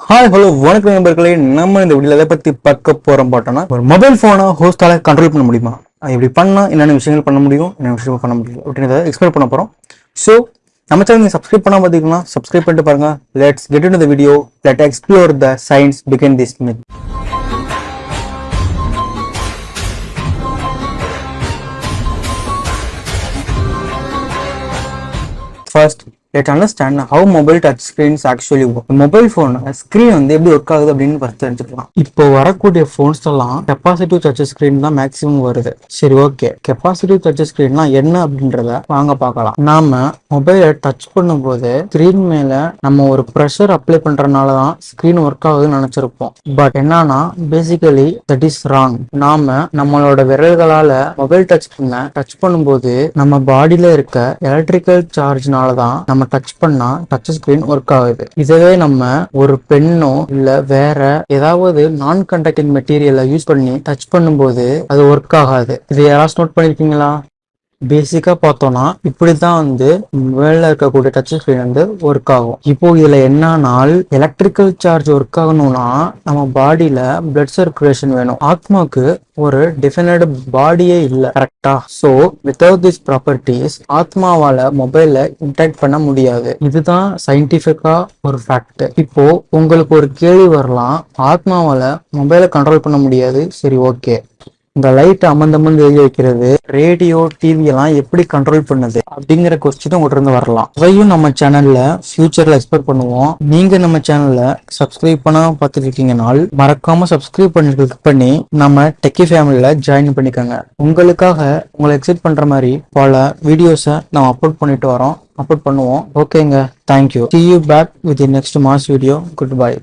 Hi hello வணக்கம் நண்பர்களே. நம்ம இந்த வீடியோ எதை பத்தி பார்க்க போறோம் பார்த்தோம்னா ஒரு மொபைல் போனை ஹோஸ்டால கண்ட்ரோல் பண்ண முடியுமா? அது எப்படி பண்ணா என்னென்ன விஷயங்கள் பண்ண முடியும் என்னென்ன விஷயங்கள் பண்ண முடியும் அப்படின்றத எக்ஸ்பிளைன் பண்ண போறோம். ஸோ நம்ம சேனல் நீங்கள் சப்ஸ்கிரைப் பண்ணாம பார்த்தீங்கன்னா சப்ஸ்கிரைப் பண்ணிட்டு பாருங்க. Let's get in the video let explore the science begin this myth first let understand how mobile touch screens actually mobile phone screen வந்து எப்படி ஒர்க் ஆகுது அப்படின்னு ஃபர்ஸ்ட் தெரிஞ்சுக்கலாம். இப்போ வரக்கூடிய ஃபோன்ஸ் எல்லாம் கெப்பாசிட்டிவ் டச் ஸ்கிரீன் தான் மேக்ஸிமம் வருது. சரி ஓகே கெப்பாசிட்டிவ் டச் ஸ்கிரீன்னா என்ன அப்படின்றத வாங்க பார்க்கலாம். நாம மொபைலை டச் பண்ணும்போது ஸ்க்ரீன் மேல நம்ம ஒரு ப்ரெஷர் அப்ளை பண்றதுனால தான் ஸ்க்ரீன் ஒர்க் ஆகுதுன்னு நினைச்சிருப்போம். பட் என்னன்னா பேசிக்கலி தட் இஸ் ராங் நாம நம்மளோட விரல்களால மொபைல் டச் பண்ண டச் பண்ணும்போது நம்ம பாடியில இருக்க எலக்ட்ரிக்கல் சார்ஜ்னால தான் நம்ம டச் பண்ணா டச் ஸ்கிரீன் ஒர்க் ஆகுது. இதுவே நம்ம ஒரு பெண்ணோ இல்ல வேற ஏதாவது நான் கண்டக்டிங் மெட்டீரியலை யூஸ் பண்ணி டச் பண்ணும்போது அது ஒர்க் ஆகாது. இது யாராச்சும் நோட் பண்ணிருக்கீங்களா? பேசிக்கா பார்த்தோம்னா இப்படிதான் வந்து மேல இருக்கக்கூடிய டச் ஸ்க்ரீன் வந்து ஒர்க் ஆகும். இப்போ இதில் என்னன்னால் எலக்ட்ரிக்கல் சார்ஜ் ஒர்க் ஆகணும்னா நம்ம பாடியில் பிளட் சர்க்குலேஷன் வேணும். ஆத்மாவுக்கு ஒரு டிஃபினட் பாடியே இல்லை கரெக்டா ஸோ வித்தவுட் திஸ் ப்ராப்பர்ட்டிஸ் ஆத்மாவால் மொபைலில் இன்டாக்ட் பண்ண முடியாது. இதுதான் சயின்டிஃபிக்காக ஒரு ஃபேக்ட் இப்போ உங்களுக்கு ஒரு கேள்வி வரலாம் ஆத்மாவால் மொபைலை கண்ட்ரோல் பண்ண முடியாது? சரி ஓகே இந்த லைட் அமர்ந்து அமர்ந்து எழுதி வைக்கிறது ரேடியோ டிவி எல்லாம் எப்படி கண்ட்ரோல் பண்ணுது அப்படிங்கிற கொஸ்டின் உங்கள்கிட்ட இருந்து வரலாம். அதையும் நம்ம சேனல்ல ஃபியூச்சர்ல எக்ஸ்பெக்ட் பண்ணுவோம். நீங்க நம்ம சேனல்ல சப்ஸ்கிரைப் பண்ணாம பார்த்துட்டு இருக்கீங்கனால் மறக்காம சப்ஸ்கிரைப் பண்ணி கிளிக் பண்ணி நம்ம டெக்கி ஃபேமிலியில ஜாயின் பண்ணிக்கோங்க. உங்களுக்காக உங்களை எக்ஸைட் பண்ற மாதிரி பல வீடியோஸை நம்ம அப்லோட் பண்ணிட்டு வரோம். அப்லோட் பண்ணுவோம். ஓகேங்க thank you see you back with next mass video good bye